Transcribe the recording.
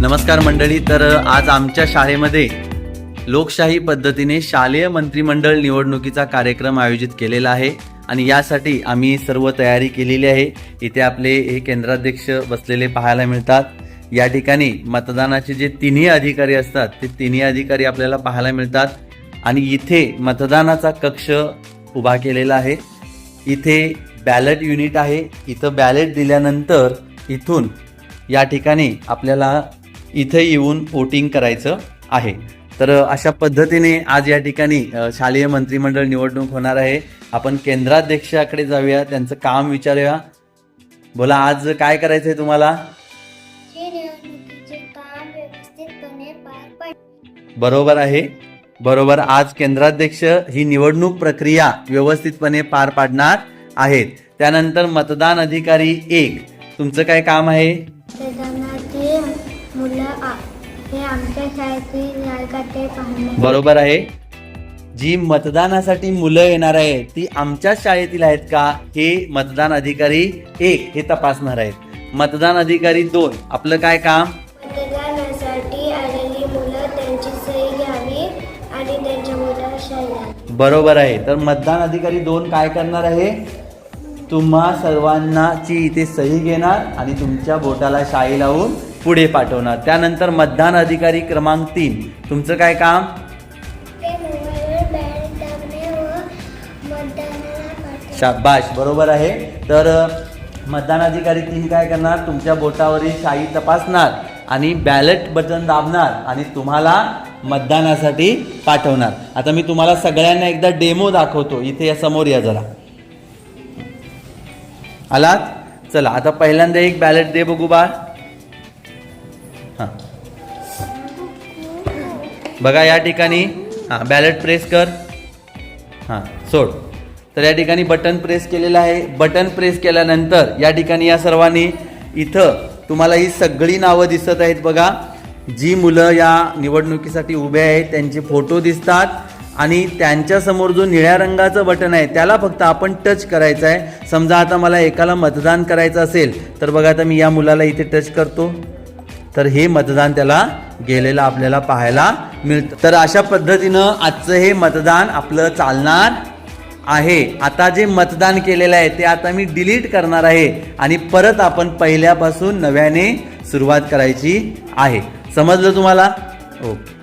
नमस्कार मंडळी तर आज आमच्या शाळेमध्ये लोकशाही पद्धतीने शालेय मंत्रिमंडळ निवडणुकीचा कार्यक्रम आयोजित केलेला आहे आणि यासाठी आम्ही सर्व तयारी केलेली आहे. इथे आपले हे केंद्राध्यक्ष बसलेले पाहायला मिळतात. या ठिकाणी मतदानाचे जे तिन्ही अधिकारी असतात ते तिन्ही अधिकारी आपल्याला पाहायला मिळतात. आणि इथे मतदानाचा कक्ष उभा केलेला आहे. इथे बॅलेट युनिट आहे. इथं बॅलेट दिल्यानंतर इथून या ठिकाणी आपल्याला इथे येऊन वोटिंग करायचं आहे. तर अशा पद्धतीने आज या ठिकाणी शालेय मंत्रिमंडळ निवडणूक होणार आहे. आपण केंद्राध्यक्षाकडे जाऊया त्यांचं काम विचारूया. बोला आज काय करायचं आहे तुम्हाला? बरोबर आहे. बरोबर आज केंद्राध्यक्ष ही निवडणूक प्रक्रिया व्यवस्थितपणे पार पाडणार आहेत. त्यानंतर मतदान अधिकारी एक. तुमचं काय काम आहे? बरोबर आहे. जी मतदानासाठी मुलं येणार आहे ती आमच्या शाळेतील आहेत का? हे मतदान अधिकारी एक हे तपासणार आहेत. मतदान अधिकारी दोन. आपलं काय काम? आलेली मुलं त्यांची सही घ्यावी आणि त्यांच्या मुलं शाळेत बरोबर आहे. तर मतदान अधिकारी दोन काय करणार आहे? तुम्हा सर्वांनाची इथे सही घेणार आणि तुमच्या बोटाला शाई लावून पुढे पाठवणार. त्यानंतर मतदान अधिकारी क्रमांक तीन. तुमचं काय काम? शाबाश. बरोबर आहे. तर मतदान अधिकारी तीन काय करणार? तुमच्या बोटावरील शाई तपासणार. आणि बॅलेट बटन दाबणार आणि तुम्हाला मतदानासाठी पाठवणार. आता मी तुम्हाला सगळ्यांना एकदा डेमो दाखवतो. इथे या समोर या जरा. आलात? चला आता पहिल्यांदा एक बॅलेट दे बघू बाळ हां. बघा या ठिकाणी. हां बॅलेट प्रेस कर. हां सोड. तर या ठिकाणी बटन प्रेस केलेलं आहे. बटन प्रेस केल्यानंतर या ठिकाणी या सर्वांनी इथं तुम्हाला ही सगळी नावं दिसत आहेत बघा. जी मुलं या निवडणुकीसाठी उभे आहेत त्यांचे फोटो दिसतात आणि त्यांच्यासमोर जो निळ्या रंगाचं बटन आहे त्याला फक्त आपण टच करायचं आहे. समजा आता मला एकाला मतदान करायचं असेल तर बघा आता मी या मुलाला इथे टच करतो. तर हे मतदान त्याला गेलेलं आपल्याला पाहायला मिळतं. तर अशा पद्धतीनं आजचं हे मतदान आपलं चालणार आहे. आता जे मतदान केलेलं आहे ते आता मी डिलीट करणार आहे. आणि परत आपण पहिल्यापासून नव्याने सुरुवात करायची आहे. समजलं तुम्हाला? ओके